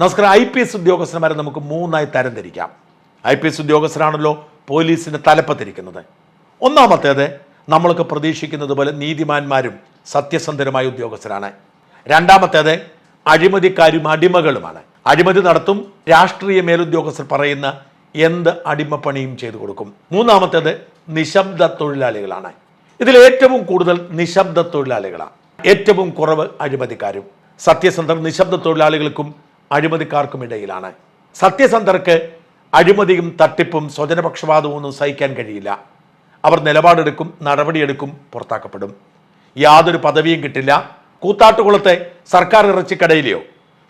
നമസ്കാരം. I P S ഉദ്യോഗസ്ഥന്മാരെ നമുക്ക് മൂന്നായി തരംതിരിക്കാം. ഐ പി എസ് ഉദ്യോഗസ്ഥരാണല്ലോ പോലീസിന്റെ തലപ്പത്തിരിക്കുന്നത്. ഒന്നാമത്തേത് നമ്മൾക്ക് പ്രതീക്ഷിക്കുന്നത് പോലെ നീതിമാന്മാരും സത്യസന്ധരുമായ ഉദ്യോഗസ്ഥരാണ്. രണ്ടാമത്തേത് അഴിമതിക്കാരും അടിമകളുമാണ്. അഴിമതി നടത്തും രാഷ്ട്രീയ മേലുദ്യോഗസ്ഥർ പറയുന്ന എന്ത് അടിമപ്പണിയും ചെയ്തു കൊടുക്കും. മൂന്നാമത്തേത് നിശബ്ദ തൊഴിലാളികളാണ്. ഇതിൽ ഏറ്റവും കൂടുതൽ നിശബ്ദ തൊഴിലാളികളാണ്. ഏറ്റവും കുറവ് അഴിമതിക്കാരും. സത്യസന്ധർ നിശബ്ദ തൊഴിലാളികൾക്കും അഴിമതിക്കാർക്കും ഇടയിലാണ്. സത്യസന്ധർക്ക് അഴിമതിയും തട്ടിപ്പും സ്വജനപക്ഷപാതവും ഒന്നും സഹിക്കാൻ കഴിയില്ല. അവർ നിലപാടെടുക്കും നടപടിയെടുക്കും പുറത്താക്കപ്പെടും. യാതൊരു പദവിയും കിട്ടില്ല. കൂത്താട്ടുകുളത്തെ സർക്കാർ ഇറച്ചിക്കടയിലെയോ?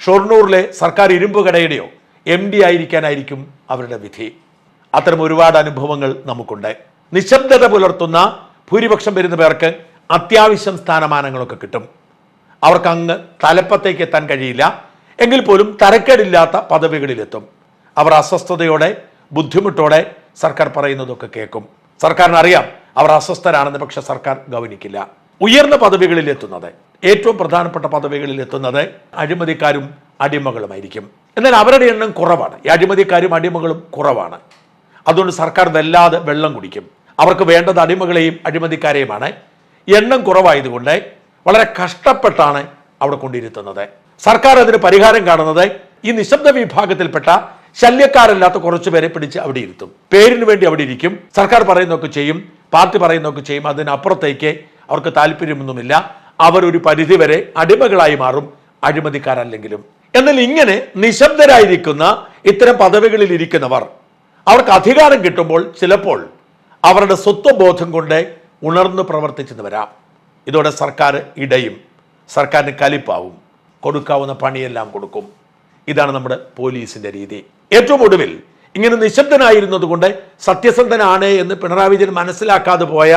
ഷൊർണൂറിലെ സർക്കാർ ഇരുമ്പ് കടയുടെയോ എം ഡി ആയിരിക്കാനായിരിക്കും അവരുടെ വിധി. അത്തരം ഒരുപാട് അനുഭവങ്ങൾ നമുക്കുണ്ട്. നിശബ്ദത പുലർത്തുന്ന ഭൂരിപക്ഷം വരുന്ന പേർക്ക് അത്യാവശ്യം സ്ഥാനമാനങ്ങളൊക്കെ കിട്ടും. അവർക്ക് അങ്ങ് തലപ്പത്തേക്ക് എത്താൻ കഴിയില്ല. എങ്കിൽ പോലും തരക്കേടില്ലാത്ത പദവികളിലെത്തും. അവർ അസ്വസ്ഥതയോടെ ബുദ്ധിമുട്ടോടെ സർക്കാർ പറയുന്നതൊക്കെ കേൾക്കും. സർക്കാരിന് അറിയാം അവർ അസ്വസ്ഥരാണെന്ന് പക്ഷെ സർക്കാർ ഗവനിക്കില്ല ഉയർന്ന പദവികളിൽ എത്തുന്നത് ഏറ്റവും പ്രധാനപ്പെട്ട പദവികളിൽ എത്തുന്നത് അഴിമതിക്കാരും അടിമകളുമായിരിക്കും. എന്നാൽ അവരുടെ എണ്ണം കുറവാണ്. ഈ അഴിമതിക്കാരും അടിമകളും കുറവാണ്. അതുകൊണ്ട് സർക്കാർ വല്ലാതെ വെള്ളം കുടിക്കും. അവർക്ക് വേണ്ടത് അടിമകളെയും അഴിമതിക്കാരെയുമാണ്. എണ്ണം കുറവായതുകൊണ്ട് വളരെ കഷ്ടപ്പെട്ടാണ് അവിടെ കൊണ്ടിരുത്തുന്നത്. സർക്കാർ അതിന് പരിഹാരം കാണുന്നത് ഈ നിശബ്ദ വിഭാഗത്തിൽപ്പെട്ട ശല്യക്കാരല്ലാത്ത കുറച്ചു പേരെ പിടിച്ച് അവിടെ ഇരുത്തും. പേരിന് വേണ്ടി അവിടെ ഇരിക്കും. സർക്കാർ പറയുന്നതൊക്കെ ചെയ്യും. പാർട്ടി പറയുന്നതൊക്കെ ചെയ്യും. അതിനപ്പുറത്തേക്ക് അവർക്ക് താല്പര്യമൊന്നുമില്ല. അവർ ഒരു പരിധിവരെ അടിമകളായി മാറും. അഴിമതിക്കാരല്ലെങ്കിലും. എന്നാൽ ഇങ്ങനെ നിശബ്ദരായിരിക്കുന്ന ഇത്തരം പദവികളിൽ ഇരിക്കുന്നവർ അവർക്ക് അധികാരം കിട്ടുമ്പോൾ ചിലപ്പോൾ അവരുടെ സ്വത്വബോധം കൊണ്ട് ഉണർന്ന് പ്രവർത്തിച്ചെന്ന് വരാം ഇതോടെ സർക്കാർ ഇടയും. സർക്കാരിന് കലിപ്പാവും. കൊടുക്കാവുന്ന പണിയെല്ലാം കൊടുക്കും. ഇതാണ് നമ്മുടെ പോലീസിന്റെ രീതി. ഏറ്റവും ഒടുവിൽ ഇങ്ങനെ നിശബ്ദനായിരുന്നത് കൊണ്ട് സത്യസന്ധനാണ് എന്ന് പിണറായി വിജയൻ മനസ്സിലാക്കാതെ പോയ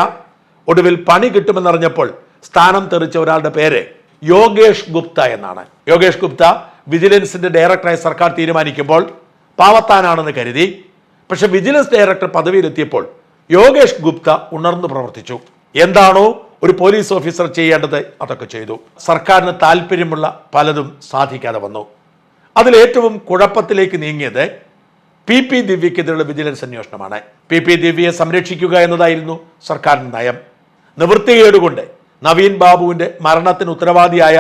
ഒടുവിൽ പണി കിട്ടുമെന്നറിഞ്ഞപ്പോൾ സ്ഥാനം തെറിച്ച ഒരാളുടെ പേര് യോഗേഷ് ഗുപ്ത എന്നാണ്. യോഗേഷ് ഗുപ്ത വിജിലൻസിന്റെ ഡയറക്ടറായി സർക്കാർ തീരുമാനിക്കുമ്പോൾ പാവത്താനാണെന്ന് കരുതി. പക്ഷെ വിജിലൻസ് ഡയറക്ടർ പദവിയിലെത്തിയപ്പോൾ യോഗേഷ് ഗുപ്ത ഉണർന്നു പ്രവർത്തിച്ചു. എന്താണോ ഒരു പോലീസ് ഓഫീസർ ചെയ്യേണ്ടത് അതൊക്കെ ചെയ്തു. സർക്കാരിന് താല്പര്യമുള്ള പലതും സാധിക്കാതെ വന്നു. അതിലേറ്റവും കുഴപ്പത്തിലേക്ക് നീങ്ങിയത് പി പി ദിവ്യക്കെതിരെയുള്ള വിജിലൻസ് അന്വേഷണമാണ്. പി പി ദിവ്യയെ സംരക്ഷിക്കുക എന്നതായിരുന്നു സർക്കാരിന്റെ നയം. നിവൃത്തികേടുകൊണ്ട് നവീൻ ബാബുവിന്റെ മരണത്തിന് ഉത്തരവാദിയായ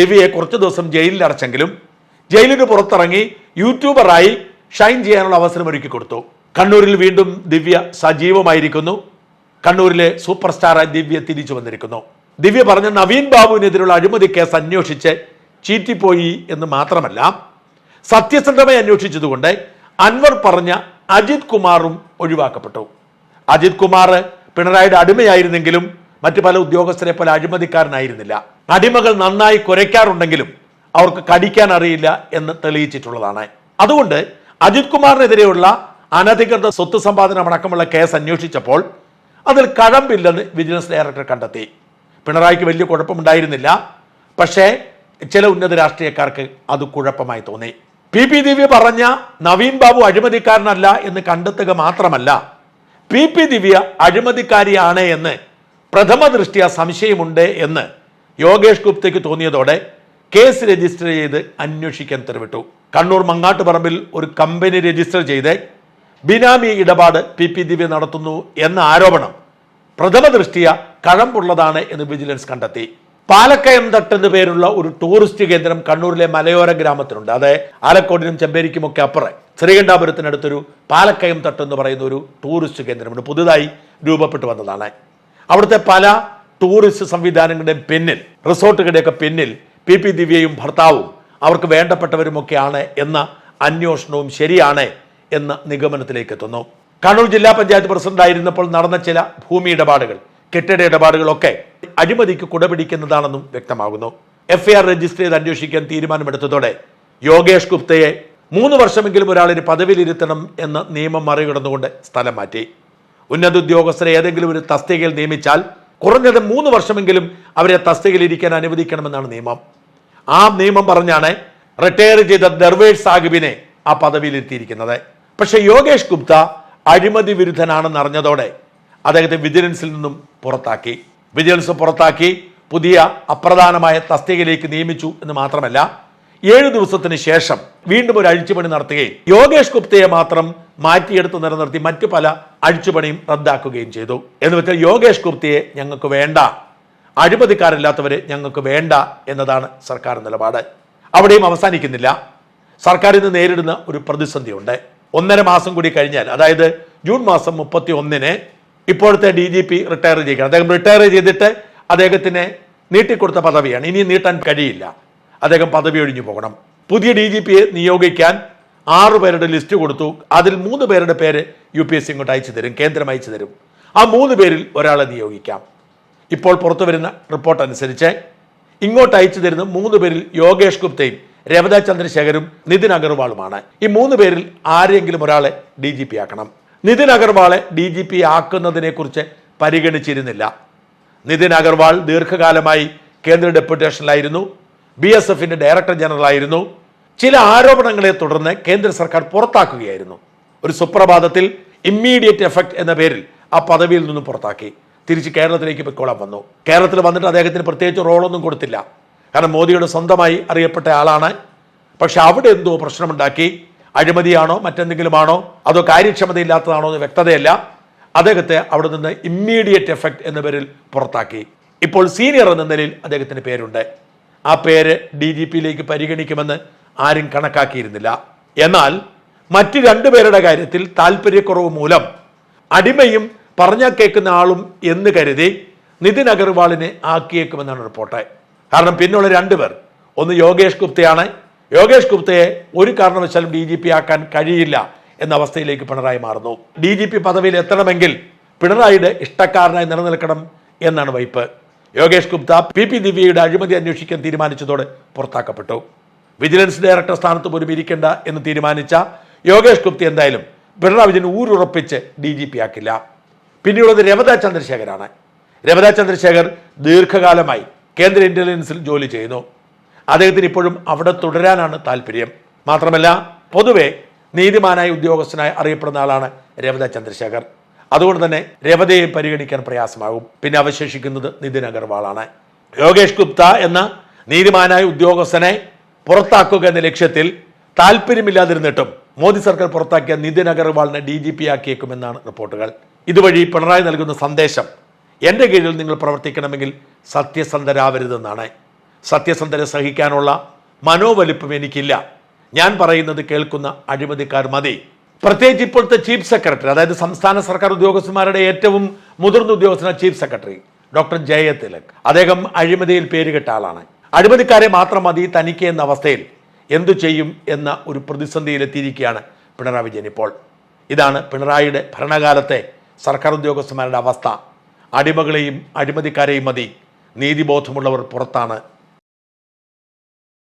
ദിവ്യയെ കുറച്ചു ദിവസം ജയിലിൽ അടച്ചെങ്കിലും ജയിലിന് പുറത്തിറങ്ങി യൂട്യൂബറായി ഷൈൻ ചെയ്യാനുള്ള അവസരം ഒരുക്കി കൊടുത്തു കണ്ണൂരിൽ വീണ്ടും ദിവ്യ സജീവമായിരിക്കുന്നു. കണ്ണൂരിലെ സൂപ്പർ സ്റ്റാറായി ദിവ്യ തിരിച്ചു വന്നിരിക്കുന്നു. ദിവ്യ പറഞ്ഞ നവീൻ ബാബുവിനെതിരുള്ള അഴിമതി കേസ് അന്വേഷിച്ച് ചീറ്റിപ്പോയി എന്ന് മാത്രമല്ല സത്യസന്ധമായി അന്വേഷിച്ചതുകൊണ്ട് അൻവർ പറഞ്ഞ അജിത് കുമാറും ഒഴിവാക്കപ്പെട്ടു. അജിത് കുമാർ പിണറായിയുടെ അടിമയായിരുന്നെങ്കിലും മറ്റു പല ഉദ്യോഗസ്ഥരെ പോലെ അഴിമതിക്കാരനായിരുന്നില്ല. അടിമകൾ നന്നായി കുരയ്ക്കാറുണ്ടെങ്കിലും അവർക്ക് കടിക്കാൻ അറിയില്ല എന്ന് തെളിയിച്ചിട്ടുള്ളതാണ്. അതുകൊണ്ട് അജിത് കുമാറിനെതിരെയുള്ള അനധികൃത സ്വത്ത് സമ്പാദനം അടക്കമുള്ള കേസ് അന്വേഷിച്ചപ്പോൾ അതിൽ കഴമ്പില്ലെന്ന് വിജിലൻസ് ഡയറക്ടർ കണ്ടെത്തി. പിണറായിക്ക് വലിയ കുഴപ്പമുണ്ടായിരുന്നില്ല. പക്ഷേ ചില ഉന്നത രാഷ്ട്രീയക്കാർക്ക് അത് കുഴപ്പമായി തോന്നി. പി പി ദിവ്യ പറഞ്ഞ നവീൻ ബാബു അഴിമതിക്കാരനല്ല എന്ന് കണ്ടെത്തുക മാത്രമല്ല പി പി ദിവ്യ അഴിമതിക്കാരിയാണ് എന്ന് പ്രഥമ ദൃഷ്ടിയ സംശയമുണ്ട് എന്ന് യോഗേഷ് ഗുപ്തയ്ക്ക് തോന്നിയതോടെ കേസ് രജിസ്റ്റർ ചെയ്ത് അന്വേഷിക്കാൻ ഉത്തരവിട്ടു. കണ്ണൂർ മങ്ങാട്ടുപറമ്പിൽ ഒരു കമ്പനി രജിസ്റ്റർ ചെയ്ത് ബിനാമി ഇടപാട് പി പി ദിവ്യ നടത്തുന്നു എന്ന ആരോപണം പ്രഥമ ദൃഷ്ടിയ കഴമ്പുള്ളതാണ് എന്ന് വിജിലൻസ് കണ്ടെത്തി. പാലക്കയം തട്ട് എന്ന് പേരുള്ള ഒരു ടൂറിസ്റ്റ് കേന്ദ്രം കണ്ണൂരിലെ മലയോര ഗ്രാമത്തിലുണ്ട്. അതെ ആലക്കോടിനും ചെമ്പേരിക്കുമൊക്കെ അപ്പുറം. ശ്രീകണ്ഠാപുരത്തിനടുത്തൊരു പാലക്കയം തട്ട് എന്ന് പറയുന്ന ഒരു ടൂറിസ്റ്റ് കേന്ദ്രമുണ്ട്. പുതുതായി രൂപപ്പെട്ടു വന്നതാണ്. അവിടുത്തെ പല ടൂറിസ്റ്റ് സംവിധാനങ്ങളുടെയും പിന്നിൽ റിസോർട്ടുകളുടെയൊക്കെ പിന്നിൽ പി പി ദിവ്യയും ഭർത്താവും അവർക്ക് വേണ്ടപ്പെട്ടവരുമൊക്കെയാണ് എന്ന അന്വേഷണവും ശരിയാണ് എന്ന നിഗമനത്തിലേക്ക് എത്തുന്നു കണ്ണൂർ ജില്ലാ പഞ്ചായത്ത് പ്രസിഡന്റായിരുന്നപ്പോൾ നടന്ന ചില ഭൂമി ഇടപാടുകൾ കെട്ടിട ഇടപാടുകളൊക്കെ അഴിമതിക്ക് കുടപിടിക്കുന്നതാണെന്നും വ്യക്തമാകുന്നു. എഫ് ഐ ആർ രജിസ്റ്റർ ചെയ്ത് അന്വേഷിക്കാൻ തീരുമാനമെടുത്തതോടെ യോഗേഷ് ഗുപ്തയെ മൂന്ന് വർഷമെങ്കിലും ഒരാളിന് പദവിയിലിരുത്തണം എന്ന നിയമം മറികടന്നുകൊണ്ട് സ്ഥലം മാറ്റി. ഉന്നത ഉദ്യോഗസ്ഥരെ ഏതെങ്കിലും ഒരു തസ്തികയിൽ നിയമിച്ചാൽ കുറഞ്ഞത് മൂന്ന് വർഷമെങ്കിലും അവരെ തസ്തികയിൽ ഇരിക്കാൻ അനുവദിക്കണമെന്നാണ് നിയമം. ആ നിയമം പറഞ്ഞാണ് റിട്ടയർ ചെയ്ത ദർവേഷ് സാഹിബിനെ ആ പദവിയിൽ എത്തിയിരിക്കുന്നത് പക്ഷെ യോഗേഷ് ഗുപ്ത അഴിമതി വിരുദ്ധനാണെന്ന് അറിഞ്ഞതോടെ അദ്ദേഹത്തെ വിജിലൻസിൽ നിന്നും പുറത്താക്കി. വിജിലൻസ് പുറത്താക്കി പുതിയ അപ്രധാനമായ തസ്തികയിലേക്ക് നിയമിച്ചു എന്ന് മാത്രമല്ല ഏഴു ദിവസത്തിന് ശേഷം വീണ്ടും ഒരു അഴിച്ചുപണി നടത്തുകയും യോഗേഷ് ഗുപ്തയെ മാത്രം മാറ്റിയെടുത്ത് നിലനിർത്തി മറ്റു പല അഴിച്ചുപണിയും റദ്ദാക്കുകയും ചെയ്തു. എന്ന് വെച്ചാൽ യോഗേഷ് ഗുപ്തയെ ഞങ്ങൾക്ക് വേണ്ട അഴിമതിക്കാരില്ലാത്തവരെ ഞങ്ങൾക്ക് വേണ്ട എന്നതാണ് സർക്കാർ നിലപാട്. അവിടെയും അവസാനിക്കുന്നില്ല. സർക്കാരിന് നേരിടുന്ന ഒരു പ്രതിസന്ധിയുണ്ട്. ഒന്നര മാസം കൂടി കഴിഞ്ഞാൽ അതായത് ജൂൺ മാസം മുപ്പത്തി ഒന്നിന് ഇപ്പോഴത്തെ ഡി ജി പി റിട്ടയർ ചെയ്യിക്കണം അദ്ദേഹം റിട്ടയർ ചെയ്തിട്ട് അദ്ദേഹത്തിന് നീട്ടിക്കൊടുത്ത പദവിയാണ്. ഇനി നീട്ടാൻ കഴിയില്ല. അദ്ദേഹം പദവി ഒഴിഞ്ഞു പോകണം. പുതിയ ഡി ജി പിയെ നിയോഗിക്കാൻ ആറു പേരുടെ ലിസ്റ്റ് കൊടുത്തു. അതിൽ മൂന്ന് പേരുടെ പേര് യു പി എസ് സി ഇങ്ങോട്ട് അയച്ചു തരും കേന്ദ്രം അയച്ചു തരും. ആ മൂന്ന് പേരിൽ ഒരാളെ നിയോഗിക്കാം. ഇപ്പോൾ പുറത്തു വരുന്ന റിപ്പോർട്ട് അനുസരിച്ച് ഇങ്ങോട്ട് അയച്ചു തരുന്ന മൂന്ന് പേരിൽ യോഗേഷ് ഗുപ്തയും രവത ചന്ദ്രശേഖരും നിതിൻ അഗർവാളുമാണ്. ഈ മൂന്ന് പേരിൽ ആരെങ്കിലും ഒരാളെ ഡി ജി പി ആക്കണം. നിതിൻ അഗർവാളെ ഡി ജി പി ആക്കുന്നതിനെ കുറിച്ച് പരിഗണിച്ചിരുന്നില്ല. നിതിൻ അഗർവാൾ ദീർഘകാലമായി കേന്ദ്ര ഡെപ്യൂട്ടേഷനിലായിരുന്നു. ബി എസ് എഫിന്റെ ഡയറക്ടർ ജനറൽ ആയിരുന്നു ചില ആരോപണങ്ങളെ തുടർന്ന് കേന്ദ്ര സർക്കാർ പുറത്താക്കുകയായിരുന്നു. ഒരു സുപ്രഭാതത്തിൽ ഇമ്മീഡിയറ്റ് എഫക്ട് എന്ന പേരിൽ ആ പദവിയിൽ നിന്നും പുറത്താക്കി. തിരിച്ച് കേരളത്തിലേക്ക് പൊയ്ക്കോളാൻ വന്നു. കേരളത്തിൽ വന്നിട്ട് അദ്ദേഹത്തിന് പ്രത്യേകിച്ച് റോളൊന്നും കൊടുത്തില്ല. കാരണം മോദിയുടെ സ്വന്തമായി അറിയപ്പെട്ട ആളാണ്. പക്ഷെ അവിടെ എന്തോ പ്രശ്നമുണ്ടാക്കി. അഴിമതിയാണോ മറ്റെന്തെങ്കിലുമാണോ അതോ കാര്യക്ഷമതയില്ലാത്തതാണോ എന്ന് വ്യക്തതയല്ല. അദ്ദേഹത്തെ അവിടെ നിന്ന് ഇമ്മീഡിയറ്റ് എഫക്റ്റ് എന്ന പേരിൽ പുറത്താക്കി. ഇപ്പോൾ സീനിയർ എന്ന നിലയിൽ അദ്ദേഹത്തിന് പേരുണ്ട്. ആ പേര് ഡി ജി പിയിലേക്ക് പരിഗണിക്കുമെന്ന് ആരും കണക്കാക്കിയിരുന്നില്ല. എന്നാൽ മറ്റ് രണ്ടുപേരുടെ കാര്യത്തിൽ താല്പര്യക്കുറവ് മൂലം അടിമയും പറഞ്ഞാൽ കേൾക്കുന്ന ആളും എന്ന് കരുതി നിതിൻ അഗർവാളിനെ ആക്കിയേക്കുമെന്നാണ് റിപ്പോർട്ട്. കാരണം പിന്നുള്ള രണ്ടുപേർ ഒന്ന് യോഗേഷ് ഗുപ്തയാണ്. യോഗേഷ് ഗുപ്തയെ ഒരു കാരണവശാലും ഡി ജി പി ആക്കാൻ കഴിയില്ല എന്ന അവസ്ഥയിലേക്ക് പിണറായി മാറുന്നു. ഡി ജി പി പദവിയിൽ എത്തണമെങ്കിൽ പിണറായിയുടെ ഇഷ്ടക്കാരനായി നിലനിൽക്കണം എന്നാണ് വൈപ്പ്. യോഗേഷ് ഗുപ്ത പി പി ദിവ്യയുടെ അഴിമതി അന്വേഷിക്കാൻ തീരുമാനിച്ചതോടെ പുറത്താക്കപ്പെട്ടു. വിജിലൻസ് ഡയറക്ടർ സ്ഥാനത്ത് പോലും ഇരിക്കേണ്ട എന്ന് തീരുമാനിച്ച യോഗേഷ് ഗുപ്ത എന്തായാലും പിണറായി വിജയൻ ഊരുറപ്പിച്ച് ഡി ജി പി ആക്കില്ല. പിന്നെയുള്ളത് രമത ചന്ദ്രശേഖരാണ്. രമത ചന്ദ്രശേഖർ ദീർഘകാലമായി കേന്ദ്ര ഇന്റലിജൻസിൽ ജോലി ചെയ്യുന്നു. അദ്ദേഹത്തിന് ഇപ്പോഴും അവിടെ തുടരാനാണ് താല്പര്യം. മാത്രമല്ല പൊതുവെ നീതിമാനായ ഉദ്യോഗസ്ഥനായി അറിയപ്പെടുന്ന ആളാണ് രവത ചന്ദ്രശേഖർ. അതുകൊണ്ട് തന്നെ രവതയെ പരിഗണിക്കാൻ പ്രയാസമാകും. പിന്നെ അവശേഷിക്കുന്നത് നിതിൻ അഗർവാളാണ്. യോഗേഷ് ഗുപ്ത എന്ന നീതിമാനായ ഉദ്യോഗസ്ഥനെ പുറത്താക്കുക എന്ന ലക്ഷ്യത്തിൽ താല്പര്യമില്ലാതിരുന്നിട്ടും മോദി സർക്കാർ പുറത്താക്കിയ നിതിൻ അഗർവാളിനെ ഡി ജി പി ആക്കിയേക്കുമെന്നാണ് റിപ്പോർട്ടുകൾ. ഇതുവഴി പിണറായി നൽകുന്ന സന്ദേശം എന്റെ കീഴിൽ നിങ്ങൾ പ്രവർത്തിക്കണമെങ്കിൽ സത്യസന്ധരാവരുതെന്നാണ്. സത്യസന്ധരെ സഹിക്കാനുള്ള മനോവലിപ്പം എനിക്കില്ല. ഞാൻ പറയുന്നത് കേൾക്കുന്ന അഴിമതിക്കാർ മതി. പ്രത്യേകിച്ച് ഇപ്പോഴത്തെ ചീഫ് സെക്രട്ടറി അതായത് സംസ്ഥാന സർക്കാർ ഉദ്യോഗസ്ഥന്മാരുടെ ഏറ്റവും മുതിർന്ന ഉദ്യോഗസ്ഥനാണ് chief secretary doctor Jaya Tilak. അദ്ദേഹം അഴിമതിയിൽ പേരുകെട്ട ആളാണ്. അഴിമതിക്കാരെ മാത്രം മതി തനിക്ക് എന്ന അവസ്ഥയിൽ എന്തു ചെയ്യും എന്ന ഒരു പ്രതിസന്ധിയിലെത്തിയിരിക്കുകയാണ് പിണറായി വിജയൻ ഇപ്പോൾ. ഇതാണ് പിണറായിയുടെ ഭരണകാലത്തെ സർക്കാർ ഉദ്യോഗസ്ഥന്മാരുടെ അവസ്ഥ. അടിമകളെയും അഴിമതിക്കാരെയും മതി. നീതിബോധമുള്ളവർ പുറത്താണ്.